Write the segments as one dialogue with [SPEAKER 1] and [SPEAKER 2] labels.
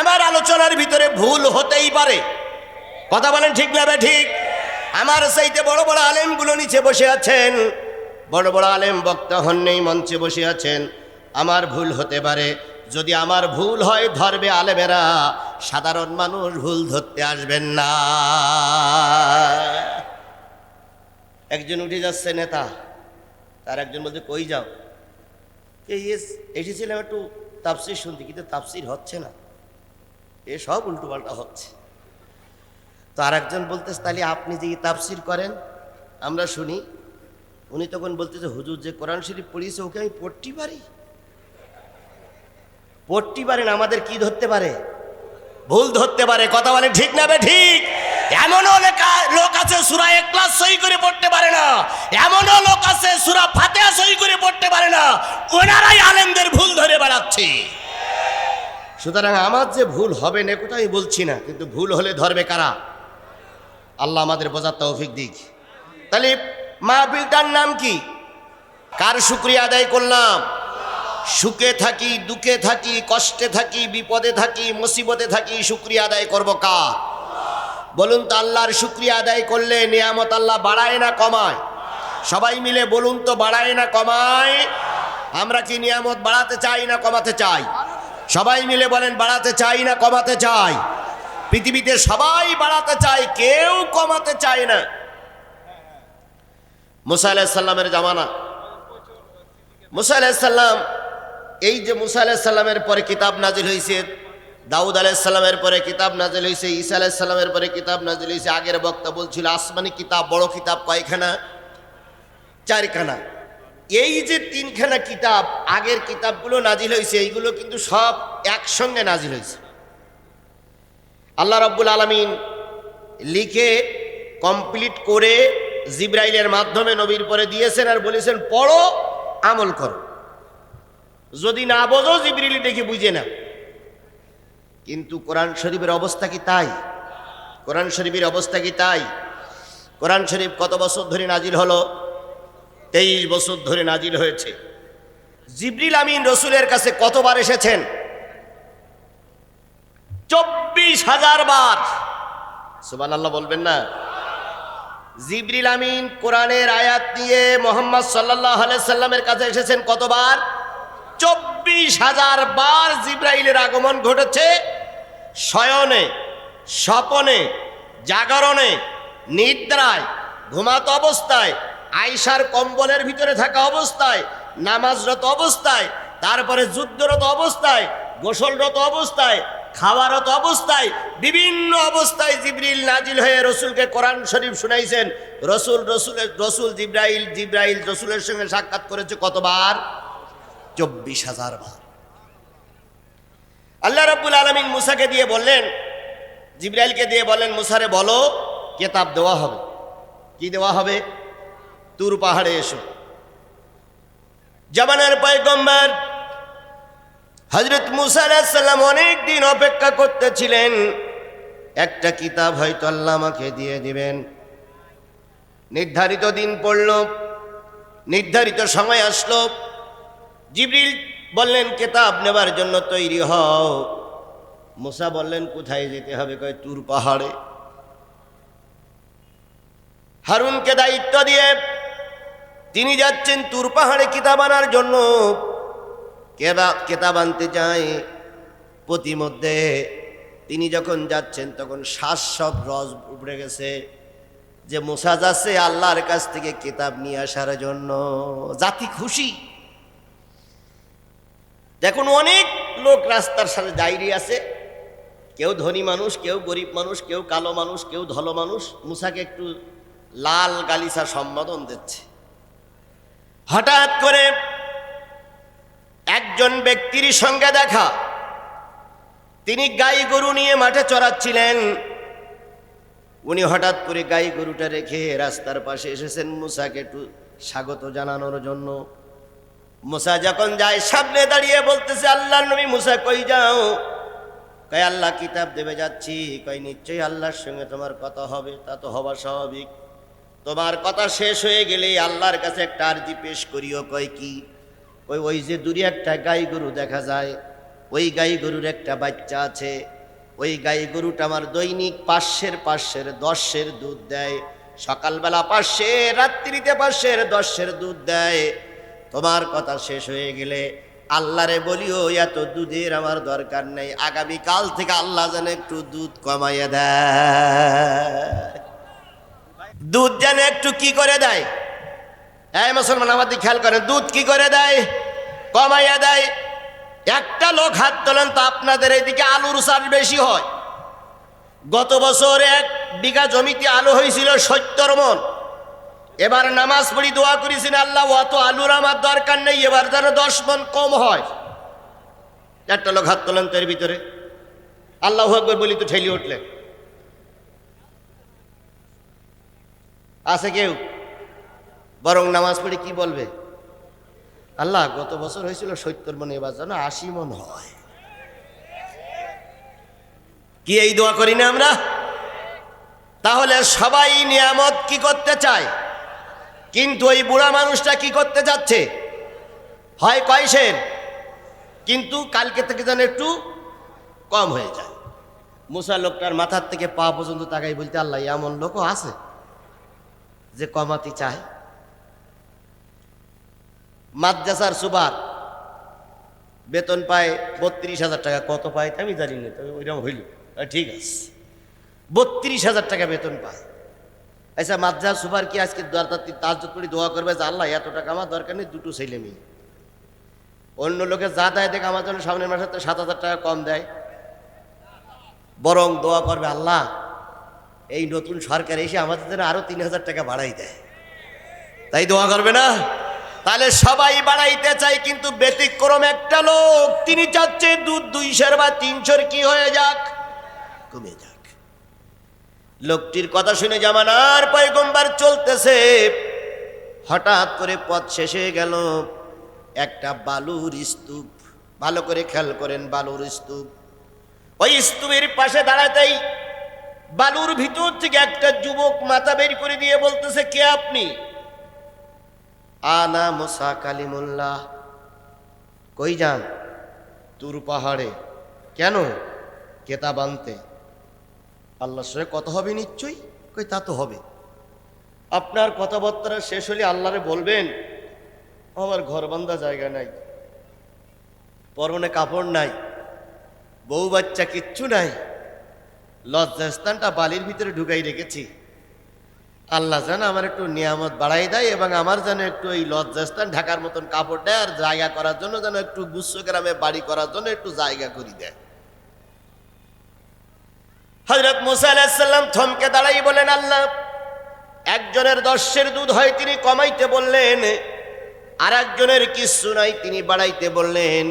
[SPEAKER 1] আমার আলোচনার ভিতরে ভুল হতেই পারে। কথা বলেন ঠিক না ঠিক? আমার সেইতে বড় বড় আলেমগুলো নিচে বসে আছেন। বড় বড় আলেম বক্তা হন নেই, মঞ্চে বসে আছেন। আমার ভুল হতে পারে। যদি আমার ভুল হয়, ধরবে আলেমেরা। সাধারণ মানুষ ভুল ধরতে আসবেন না। একজন উঠে যাচ্ছে নেতা। তার একজন বলছে, কই যাও? এসেছিলাম একটু তাপসির শুনতে, কিন্তু তাপসির হচ্ছে না। এ সব উল্টোপাল্টা হচ্ছে। তো আর একজন বলতেছে, তাহলে আপনি যে তাফসির করেন, আমরা শুনি। উনি তখন বলতেছে, হুজুর, যে কোরআন শরীফ পড়িয়েছে, ওকে আমি পড়তে পারি। পড়তে পারেন, আমাদের কি ধরতে পারে? ভুল ধরতে পারে, কথা বলে ঠিক না ঠিক? এমনও লেখা লোক আছে, সুরা এক ক্লাস সই করে পড়তে পারে না। এমনও লোক আছে, সুরা ফাতেহা সই করে পড়তে পারে না। ওনারাই আলেমদের ভুল সুতরাং আমার যে ভুল হবে না কোথাও আমি বলছি না? কিন্তু ভুল হলে ধরবে কারা? আল্লাহ আমাদের বোঝার তৌফিক দিক। তাহলে মা মাহফিলটার নাম কি? কার শুক্রিয়া আদায় করলাম? সুখে থাকি, দুঃখে থাকি, কষ্টে থাকি, বিপদে থাকি, মুসিবতে থাকি, শুক্রিয়া আদায় করব কার? বলুন তো, আল্লাহর শুক্রিয়া আদায় করলে নিয়ামত আল্লাহ বাড়ায় না কমায়? সবাই মিলে বলুন তো, বাড়ায় না কমায়? আমরা কি নিয়ামত বাড়াতে চাই না কমাতে চাই? সবাই মিলে বলেন, বাড়াতে চাই না, কমাতে চাই। পৃথিবীতে সবাই বাড়াতে চায়, কেউ কমাতে চায় না। মুসা আলাহিসাল্লামের জামানা। মুসা আলাহিসাল্লাম এই যে মুসা আলাহিসাল্লামের পরে কিতাব নাজিল হয়েছে দাউদ আলাইসাল্লামের পরে কিতাব নাজিল হয়েছে ঈসা আলাইসাল্লামের পরে কিতাব নাজিল হয়েছে আগের বক্তা বলছিল, আসমানি কিতাব, বড় কিতাব কয়খানা? চারখানা। এই যে তিনখানা কিতাব, আগের কিতাবগুলো নাজিল হয়েছে, এইগুলো কিন্তু সব একসঙ্গে নাজিল হয়েছে। আল্লাহ রব্বুল আলমিন লিখে, কমপ্লিট করে জিব্রাইলের মাধ্যমে নবীর পরে দিয়েছেন আর বলেছেন, পড়ো, আমল করো। যদি না বোঝো জিব্রিলি দেখে বুঝে না কিন্তু কোরআন শরীফের অবস্থা কি তাই? কোরআন শরীফের অবস্থা কি তাই? কোরআন শরীফ কত বছর ধরে নাজিল হলো? তেইশ বছর ধরে নাজিল হয়েছে। জিব্রিল আমিন রসুলের কাছে কতবার এসেছেন? চব্বিশ হাজার বার। সুবান আল্লাহ বলবেন না? জিবরিল আমিন কোরআনের আয়াত নিয়ে মোহাম্মদ সাল্লাহ সাল্লামের কাছে এসেছেন কতবার? চব্বিশ হাজার বার জিব্রাইলের আগমন ঘটেছে। শয়নে, স্বপনে, জাগরণে, নিদ্রায়, ঘুমাত অবস্থায় আয়সার কম্বলের ভিতরে থাকা অবস্থায়, নামাজরত অবস্থায়, তারপরে যুদ্ধরত অবস্থায়, গোসলরত অবস্থায়, খাওয়ারত অবস্থায়, বিভিন্ন অবস্থায় জিব্রিল নাজিল হয়ে রসুলকে কোরআন শরীফ শুনাইছেন। রসুল রসুলের রসুল জিব্রাইল জিব্রাইল রসুলের সঙ্গে সাক্ষাৎ করেছে কতবার? চব্বিশ হাজার বার। আল্লাহ রব্বুল আলমিন মুসাকে দিয়ে বললেন, জিব্রাইলকে দিয়ে বললেন, মুসারে বলো, কেতাব দেওয়া হবে। কি দেওয়া হবে? তুর পাহাড়ে এসো। জমানের পয়গম্বর হজরত মুসা আলাহিসাল্লাম অনেক দিন অপেক্ষা করতেছিলেন। একটা কিতাব হয়তো আল্লাহ আমাকে দিয়ে দিবেন। নির্ধারিত দিন পড়ল, নির্ধারিত সময় আসলো। জিবরিল বললেন, কেতাব নেবার জন্য তৈরি হও। মুসা বললেন, কোথায় যেতে হবে? কয়, তুর পাহাড়ে। হারুনকে দায়িত্ব দিয়ে তিনি যাচ্ছেন তুর পাহাড়ে কিতাব আনার জন্য। কেতাব আনতে যায়। প্রতিমধ্যে তিনি যখন যাচ্ছেন, তখন শ্বাস সব রস উপড়ে গেছে যে, মুসা যাচ্ছে আল্লাহর কাছ থেকে কিতাব নিয়ে আসার জন্য। জাতি খুশি? দেখুন, অনেক লোক রাস্তার সাথে দাঁড়িয়ে আছে। কেউ ধনী মানুষ, কেউ গরিব মানুষ, কেউ কালো মানুষ, কেউ ধলো মানুষ। মুসাকে একটু লাল গালিসা সম্বোধন দিচ্ছে। হঠাৎ করে একজন ব্যক্তির সঙ্গে দেখা। তিনি গাই গরু নিয়ে মাঠে চড়াচ্ছিলেন। উনি হঠাৎ করে গাই গরুটা রেখে রাস্তার পাশে এসেছেন মুসাকে একটু স্বাগত জানানোর জন্য। মুসা যখন যায়, সামনে দাঁড়িয়ে বলতেছে, আল্লাহ নবী মুসা কই যাও? কয়, আল্লাহ কিতাব দেবে যাচ্ছি। কয়, নিশ্চয়ই আল্লাহর সঙ্গে তোমার কথা হবে, তা তো হওয়া স্বাভাবিক। তোমার কথা শেষ হয়ে গেলে আল্লাহর কাছে একটা আর্জি পেশ করিও, কয় কি? ওই ওই যে দূরে একটা গাই গরু দেখা যায়, ওই গাই গরুর একটা বাচ্চা আছে, ওই গাই গরুটা আমার দৈনিক পাঁচশের পাঁচশের দশের দুধ দেয়, সকালবেলা পাঁচশে, রাত্রিতে পাঁচশের দশের দুধ দেয়। তোমার কথা শেষ হয়ে গেলে আল্লাহরে বলিও, এত দুধের আমার দরকার নেই আগামী কাল থেকে আল্লাহ যেন একটু দুধ কমাইয়া দেয়। দুধ যেন একটু কি করে দেয়? এই মুসলমান আমাদের খেয়াল করেন, দুধ কি করে দেয়? কমাইয়া দেয়। একটা লোক হাত তোলেন তো আপনাদের এইদিকে আলুর চাষ বেশি হয়। গত বছর এক বিঘা জমিতে আলু হয়েছিল সত্তর মন। এবার নামাজ পড়ি দোয়া করেছেন, আল্লাহ, অত আলুর আমার দরকার নেই, এবার যেন দশ মন কম হয়। একটা লোক হাত তোলেন তো এর ভিতরে। আল্লাহ একবার বলি তো ঠেলি উঠলেন। আছে কেউ? বরং নামাজ পড়ে কি বলবে? আল্লাহ, গত বছর হয়েছিল সত্তর মন এবার যেন আশি মন হয়। কি এই দোয়া করি না আমরা? তাহলে সবাই নিয়ামত কি করতে চায়? কিন্তু ওই বুড়া মানুষটা কি করতে যাচ্ছে? হয় কয়সের? কিন্তু কালকে থেকে যেন একটু কম হয়ে যায়। মুসা লোকটার মাথার থেকে পা পর্যন্ত তাকাই বলতে, আল্লাহ, এমন লোকও আছে? যে কমাতে চায়। মাদ্রাসার সুবার বেতন পায় বত্রিশ হাজার টাকা। কত পায় তা আমি জানি না, তবে ওইরকম হইল। ঠিক আছে। বত্রিশ হাজার টাকা বেতন পায়। আচ্ছা মাদ্রাসার সুপার কি আজকে তাজ করে দোয়া করবে যে, আল্লাহ, এত টাকা আমার দরকার নেই, দুটো ছেলে মেয়ে। অন্য লোকে যা দেয় দেখে, আমার জন্য সামনের মাসে তো সাত হাজার টাকা কম দেয়। বরং দোয়া করবে, আল্লাহ এই নতুন সরকার এসে আমাদের জন্য আরও তিন হাজার টাকা বাড়াই দেয়। তাই দোয়া করবে না? তাহলে সবাই বাড়াইতে চাই, কিন্তু ব্যতিক্রম একটা লোক, তিনি চাচ্ছে দুধ দুইশোর বা তিনশোর কি হয়ে যাক? কমে যাক। লোকটির কথা শুনে জামানার পয়গম্বার চলতেছে। হঠাৎ করে পথ শেষ গেল। একটা বালুর স্তূপ। ভালো করে খেয়াল করেন, বালুর স্তূপ। ওই স্তূপের পাশে দাঁড়াতেই বালুর ভিতর থেকে একটা যুবক মাথা বের করে দিয়ে বলতেছে, কে আপনি? আনা মোসা কালিমুল্লাহ। কই যান? তুর পাহাড়ে। কেন? কেতাব আনতে। আল্লাহর সঙ্গে কথা হবে নিশ্চয়ই? কই, তা তো হবে। আপনার কথাবার্তা শেষ হলে আল্লাহরে বলবেন? আমার ঘর বান্ধা জায়গা নাই। পরনে কাপড় নাই। বউ বাচ্চা কিচ্ছু নাই। লজ্জাস্থানটা বালির ভিতরে ঢুকাই রেখেছি। আল্লাহ যেন আমার একটু নিয়ামত বাড়াই দেয় এবং আমার যেন একটু এই লজ্জাস্থান ঢাকার মতন কাপড় দেয় আর জায়গা করার জন্য যেন একটু গ্রামে বাড়ি করার জন্য একটু জায়গা করি দেয়। হজরত মুসা আলাহিসাল্লাম থমকে দাঁড়াই বলেন, আল্লাহ, একজনের দশের দুধ হয় তিনি কমাইতে বললেন আর একজনের কিচ্ছু নাই তিনি বাড়াইতে বললেন,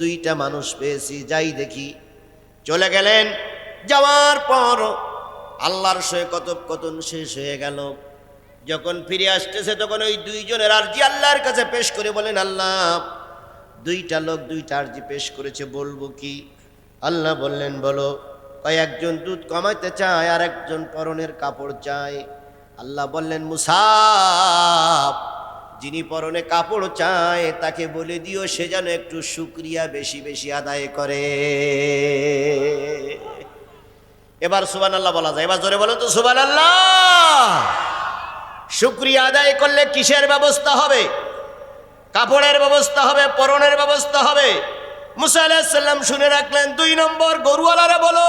[SPEAKER 1] দুইটা মানুষ পেয়েছি, যাই দেখি। চলে গেলেন যাওয়ার পর আল্লাহর সে কথোপকথন শেষ হয়ে গেল। যখন ফিরে আসতেছে, তখন ওই দুইজনের আর্জি আল্লাহর কাছে পেশ করে বলেন, আল্লাহ, দুইটা লোক দুইটা আর্জি পেশ করেছে, বলব কি? আল্লাহ বললেন, বলো, কয়েকজন দুধ কমাইতে চায় আর একজন পরনের কাপড় চায়। আল্লাহ বললেন মুসাফ যিনি পরনে কাপড় চায়, তাকে বলে দিও, সে যেন একটু শুক্রিয়া বেশি বেশি আদায় করে। এবার সুবান আল্লাহ বলা যায়। এবার জোরে বলো তো সুবান আল্লাহ শুক্রিয়া আদায় করলে কিসের ব্যবস্থা হবে? কাপড়ের ব্যবস্থা হবে, পরনের ব্যবস্থা হবে? মুসা আলাহিসাল্লাম শুনে রাখলেন, দুই নম্বর গরুওয়ালারা বলো,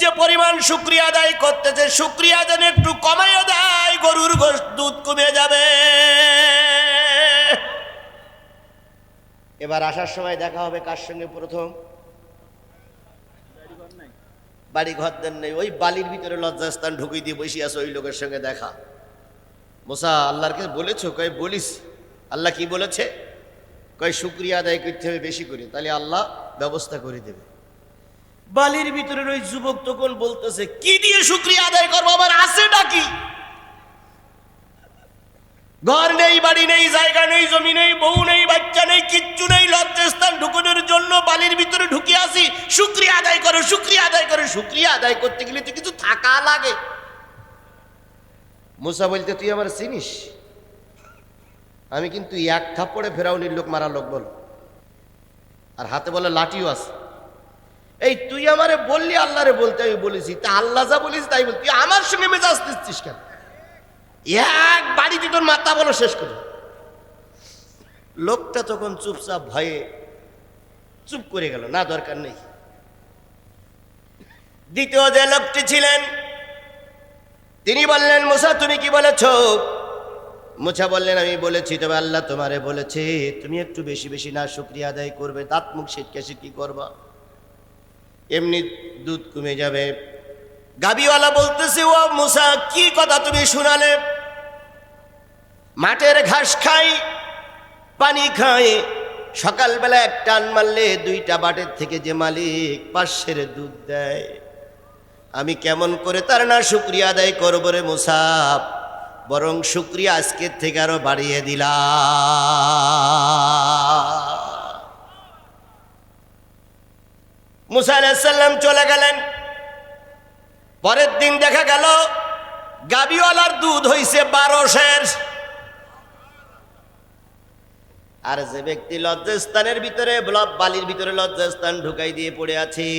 [SPEAKER 1] যে পরিমাণ শুক্রিয়া আদায় করতেছে শুক্রিয়া যেন একটু কমাইও দেয়, গরুর দুধ কমে যাবে। এবার আসার সময় দেখা হবে কার সঙ্গে প্রথম। বাড়ি ঘর দেন নেই, ওই বালির ভিতরে লজ্জাস্থান ঢুকিয়ে দিয়ে বসে আছে ওই লোকের সঙ্গে দেখা। মোসা আল্লাহরকে বলেছ? কয়, বলিস। আল্লাহ কি বলেছে? কয়, শুক্রিয়া আদায় করতে হবে বেশি করে, তাহলে আল্লাহ ব্যবস্থা করে দেবে। বালির ভিতরে ওই যুবক তখন বলতেছে, কি দিয়ে শুক্রিয়া আদায় করব? আমার আছে কি? ঘর নেই, বাড়ি নেই, জায়গা নেই, জমি নেই, বউ নেই, বাচ্চা নেই, কিচ্ছু নেই। শুক্রিয়া আদায় করতে গেলে তো কিছু থাকা লাগে। মুসা বলতে, তুই আমার চিনিস? আমি কিন্তু এক থাপ্পড়ে ফেরাউনির লোক মারা লোক বল। আর হাতে বলে লাঠিও আছে। এই তুই আমারে বললি, আল্লাহরে বলতে আমি বলেছি। তা আল্লাহ যা বলিস তাই বল। তুই আমার সঙ্গে মেজাজ দিচ্ছিস কেন? এক বাড়িতে তোর মাথা বলো শেষ করে। লোকটা তখন চুপচাপ ভয়ে চুপ করে গেল। না, দরকার নেই। দ্বিতীয় যে লোকটি ছিলেন, তিনি বললেন, মুসা, তুমি কি বলেছ? মুছা বললেন, আমি বলেছি, তবে আল্লাহ তোমারে বলেছে, তুমি একটু বেশি বেশি না শুক্রিয়া আদায় করবে, দাঁত মুখ শিটকে কি করবা? এমনি দুধ কমে যাবে। গাবিওয়ালা বলতেছে, ও মুসা, কি কথা তুমি শুনালে? মাঠের ঘাস খাই, পানি খাই, সকালবেলা এক টান মারলে দুইটা বাটের থেকে যে মালিক পাশের দুধ দেয়। আমি কেমন করে তার না শুক্রিয়া আদায় করব রে মুসাফ? বরং শুক্রিয়া আজকের থেকে আরও বাড়িয়ে দিলা মুসা আলাহিসাল্লাম চলে গেলেন। পরের দিন দেখা গেল, গাবিওয়ালার দুধ হইছে বারো শের। আর যে ব্যক্তি লজ্জাস্থানের ভিতরে বালির ভিতরে লজ্জাস্থান ঢুকাই দিয়ে পড়ে আছে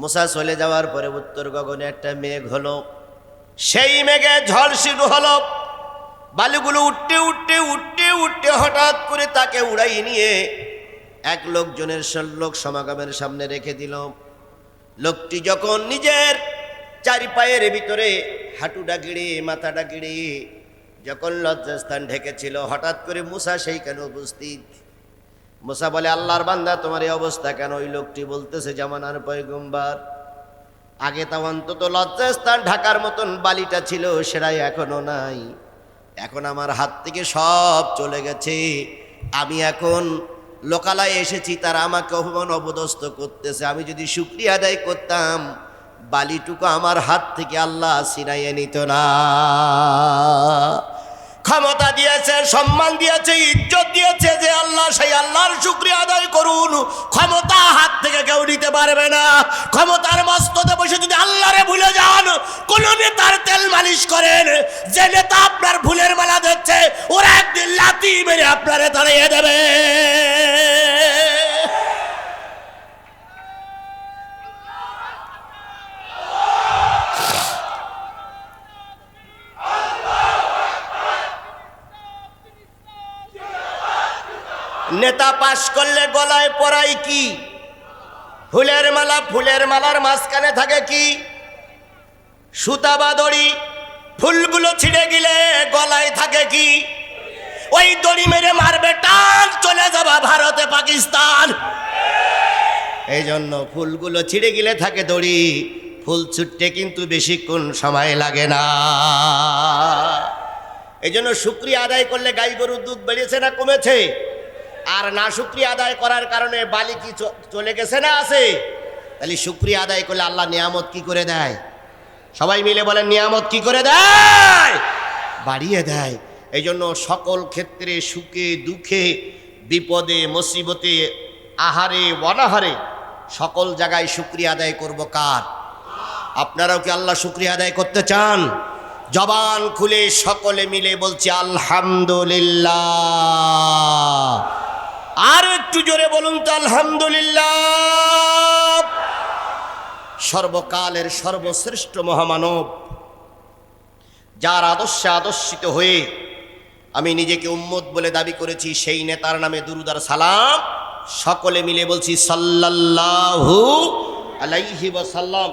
[SPEAKER 1] মুসা চলে যাওয়ার পরে উত্তর গগনে একটা মেঘ হলো। সেই মেঘে ঝড় শুরু হলো। বালুগুলো উঠতে উঠতে উঠতে উঠতে হঠাৎ করে তাকে উড়াই নিয়ে এক লোকজনের লোক সমাগমের সামনে রেখে দিল। লোকটি যখন নিজের চারি পায়ের ভিতরে হাঁটুটা গিড়ে মাথাটা গিড়ে যখন লজ্জাস্থান ঢেকেছিল, হঠাৎ করে মুসা সেইখানে উপস্থিত। মুসা বলে, আল্লাহর বান্দা, তোমার এই অবস্থা কেন? ওই লোকটি বলতেছে, জামানার পয়গম্বার, আগে তা অন্তত লজ্জাস্থান ঢাকার মতন বালিটা ছিল, সেটাই এখনও নাই। এখন আমার হাত থেকে সব চলে গেছে। আমি এখন লোকালয়ে এসেছি, তারা আমাকে অপমান অবদস্ত করতেছে। আমি যদি শুক্রিয়া আদায় করতাম, বালিটুকু আমার হাত থেকে আল্লাহ সিনাইয়ে নিত না। ক্ষমতা দিয়েছে, সম্মান দিয়েছে, ইজ্জত দিয়েছে যে আল্লাহ সেই আল্লাহর শুক্রিয়া আদায় করুন। ক্ষমতা হাত থেকে কেউ নিতে পারবে না। ক্ষমতার মস্ততে বসে যদি আল্লাহরে ভুলে যান, কোন নেতার তেল মালিশ করেন। যে নেতা আপনার ভুলের মালা দিচ্ছে ওরা একদিন লাতি মেরে আপনারে দাঁড়িয়ে দেবে। নেতা পাশ করলে গলায় পরাই কি? ফুলের মালা, ফুলের মালার মাঝখানে থাকে কি? সুতা বা দড়ি, ফুলগুলো ছিঁড়ে গেলে গলায় থাকে কি? ওই দড়ি মেরে মারবে, টান চলে যাবা ভারতে, পাকিস্তান। এই জন্য ফুলগুলো ছিঁড়ে গেলে থাকে দড়ি, ফুল ছুটতে কিন্তু বেশিক্ষণ সময় লাগে না। এই জন্য শুক্রিয়া আদায় করলে গাই গরুর দুধ বেড়েছে না কমেছে? আর না শুক্রিয়া আদায় করার কারণে বালি কি চলে গেছে না আছে? তাহলে শুক্রিয়া আদায় করলে আল্লাহ নিয়ামত কি করে দেয়? সবাই মিলে বলেন, নিয়ামত কি করে দেয়? বাড়িয়ে দেয়। এই জন্য সকল ক্ষেত্রে সুখে, দুঃখে, বিপদে, মুসিবতে, আহারে, অনাহারে সকল জায়গায় শুক্রিয়া আদায় করব কার? আপনারাও কি আল্লাহ শুক্রিয়া আদায় করতে চান? জবান খুলে সকলে মিলে বলছি, আলহামদুলিল্লাহ। আর একটু জোরে বলুন তো, আলহামদুলিল্লাহ। সর্বকালের সর্বশ্রেষ্ঠ মহামানব, যার আদর্শে আদর্শিত হয়ে আমি নিজেকে উম্মত বলে দাবি করেছি, সেই নেতার নামে দুরুদার সালাম। সকলে মিলে বলছি, সাল্লাল্লাহু আলাইহি ওয়াসাল্লাম।